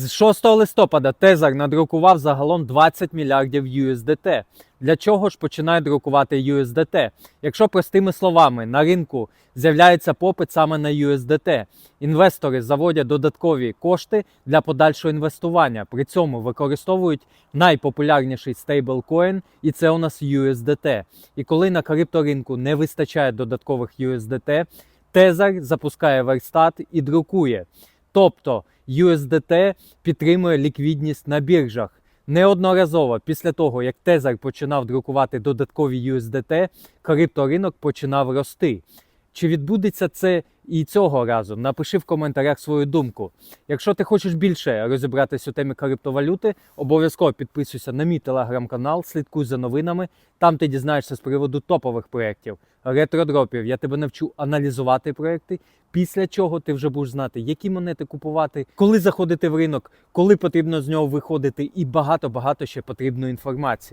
З 6 листопада Тезер надрукував загалом 20 мільярдів USDT. Для чого ж починає друкувати USDT? Якщо простими словами на ринку з'являється попит саме на USDT, інвестори заводять додаткові кошти для подальшого інвестування. При цьому використовують найпопулярніший стейблкоін, і це у нас USDT. І коли на крипторинку не вистачає додаткових USDT, Тезер запускає верстат і друкує. Тобто USDT підтримує ліквідність на біржах. Неодноразово після того, як Тезар починав друкувати додаткові USDT, крипторинок починав рости. Чи відбудеться це і цього разу? Напиши в коментарях свою думку. Якщо ти хочеш більше розібратися у темі криптовалюти, обов'язково підписуйся на мій телеграм-канал, слідкуй за новинами. Там ти дізнаєшся з приводу топових проєктів, ретродропів. Я тебе навчу аналізувати проєкти, після чого ти вже будеш знати, які монети купувати, коли заходити в ринок, коли потрібно з нього виходити, і багато-багато ще потрібної інформації.